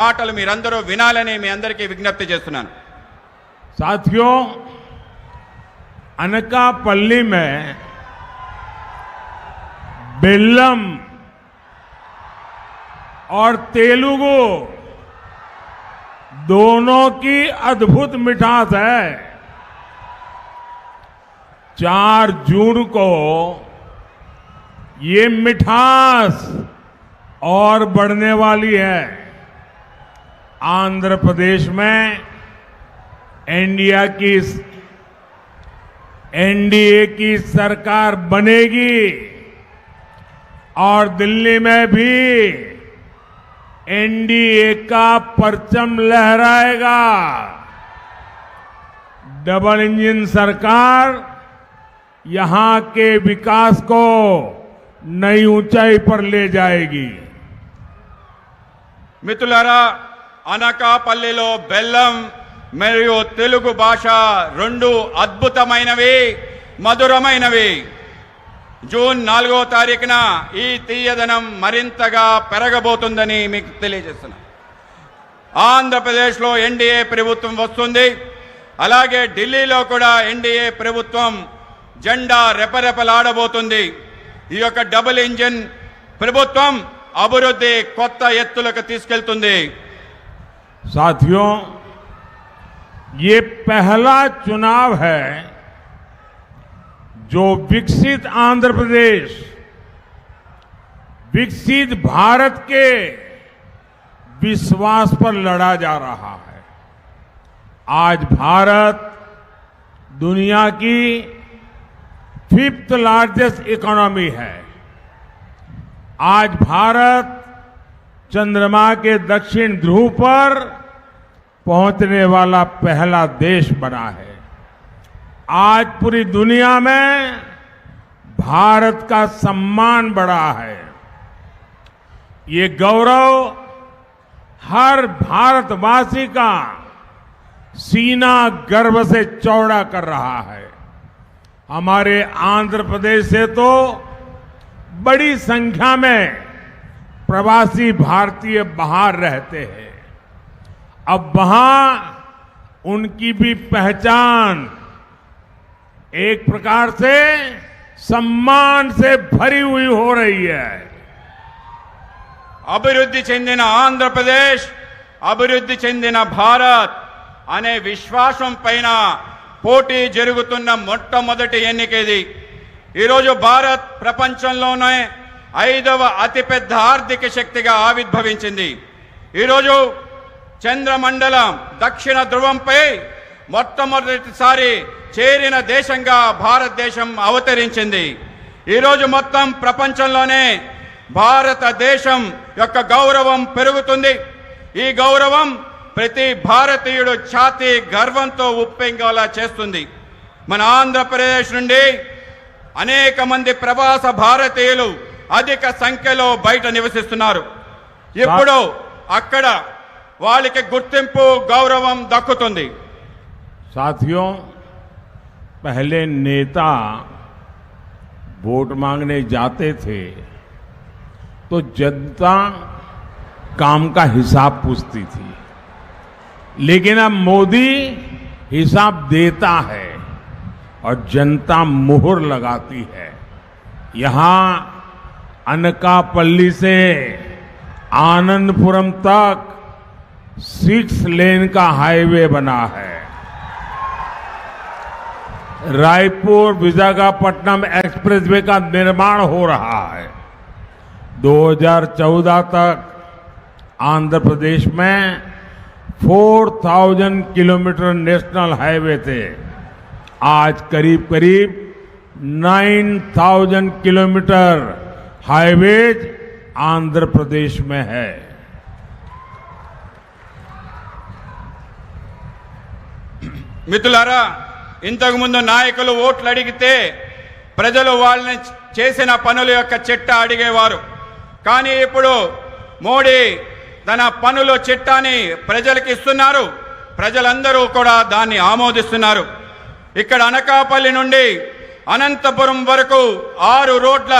మాటలు మీరందరూ వినాలని మీ అందరికీ విజ్ఞప్తి చేస్తున్నాను साथियों अनकापल्ली में बेल्लम और तेलुगु दोनों की अद्भुत मिठास है चार जून को ये मिठास और बढ़ने वाली है आंध्र प्रदेश में इंडिया की एनडीए की सरकार बनेगी और दिल्ली में भी एनडीए का परचम लहराएगा। डबल इंजन सरकार यहाँ के विकास को नई ऊंचाई पर ले जाएगी। मित्रा అనకాపల్లిలో బెల్లం మరియు తెలుగు భాష రెండు అద్భుతమైనవి మధురమైనవి. జూన్ నాలుగో తారీఖున ఈ తీయదనం మరింతగా పెరగబోతుందని మీకు తెలియజేస్తున్నా. ఆంధ్రప్రదేశ్లో ఎన్డీఏ ప్రభుత్వం వస్తుంది. అలాగే ఢిల్లీలో కూడా ఎన్డీఏ ప్రభుత్వం జెండా రెపరెపలాడబోతుంది. ఈ యొక్క డబుల్ ఇంజిన్ ప్రభుత్వం అభివృద్ధి కొత్త ఎత్తులకు తీసుకెళ్తుంది. साथियों, ये पहला चुनाव है जो विकसित आंध्र प्रदेश, विकसित भारत के विश्वास पर लड़ा जा रहा है। आज भारत दुनिया की फिफ्थ लार्जेस्ट इकोनॉमी है। आज भारत चंद्रमा के दक्षिण ध्रुव पर पहुँचने वाला पहला देश बना है। आज पूरी दुनिया में भारत का सम्मान बढ़ा है। ये गौरव हर भारतवासी का सीना गर्व से चौड़ा कर रहा है। हमारे आंध्र प्रदेश से तो बड़ी संख्या में प्रवासी भारतीय बाहर रहते हैं अब वहां उनकी भी पहचान एक प्रकार से सम्मान से भरी हुई हो रही है అభివృద్ధి చెందిన ఆంధ్రప్రదేశ్ అభివృద్ధి చెందిన భారత్ అనే విశ్వాసం పైన పోటీ జరుగుతున్న మొట్టమొదటి ఎన్నిక ఇది ఈరోజు భారత్ ప్రపంచంలోనే ఐదవ అతిపెద్ద ఆర్థిక శక్తిగా ఆవిర్భవించింది. ఈరోజు చంద్రమండలం దక్షిణ ధ్రువంపై మొట్టమొదటిసారి చేరిన దేశంగా భారతదేశం అవతరించింది. ఈరోజు మొత్తం ప్రపంచంలోనే భారతదేశం యొక్క గౌరవం పెరుగుతుంది. ఈ గౌరవం ప్రతి భారతీయుడు ఛాతీ గర్వంతో ఉప్పెంగేలా చేస్తుంది. మన ఆంధ్రప్రదేశ్ నుండి అనేక మంది ప్రవాస భారతీయులు అధిక సంఖ్యలో బయట నివసిస్తున్నారు ఇప్పుడు అక్కడ వాళ్ళకి గుర్తింపు గౌరవం దక్కుతుంది साथियों पहले नेता वोट मांगने जाते थे तो जनता काम का हिसाब पूछती थी लेकिन अब मोदी हिसाब देता है और जनता मोहर लगाती है यहां अनकापल्ली से आनंदपुरम तक सिक्स लेन का हाईवे बना है। रायपुर, विशाखापट्टनम एक्सप्रेसवे का निर्माण हो रहा है। 2014 तक आंध्र प्रदेश में 4000 किलोमीटर नेशनल हाईवे थे। आज करीब करीब 9000 किलोमीटर हाईवेज आंध्र प्रदेश में है మిత్రులారా ఇంతకుముందు నాయకులు ఓట్లు అడిగితే ప్రజలు వాళ్ళని చేసిన పనుల యొక్క చిట్ట అడిగేవారు కానీ ఇప్పుడు మోడీ తన పనుల చిట్టాని ప్రజలకు ఇస్తున్నారు ప్రజలందరూ కూడా దాన్ని ఆమోదిస్తున్నారు ఇక్కడ అనకాపల్లి నుండి అనంతపురం వరకు ఆరు రోడ్ల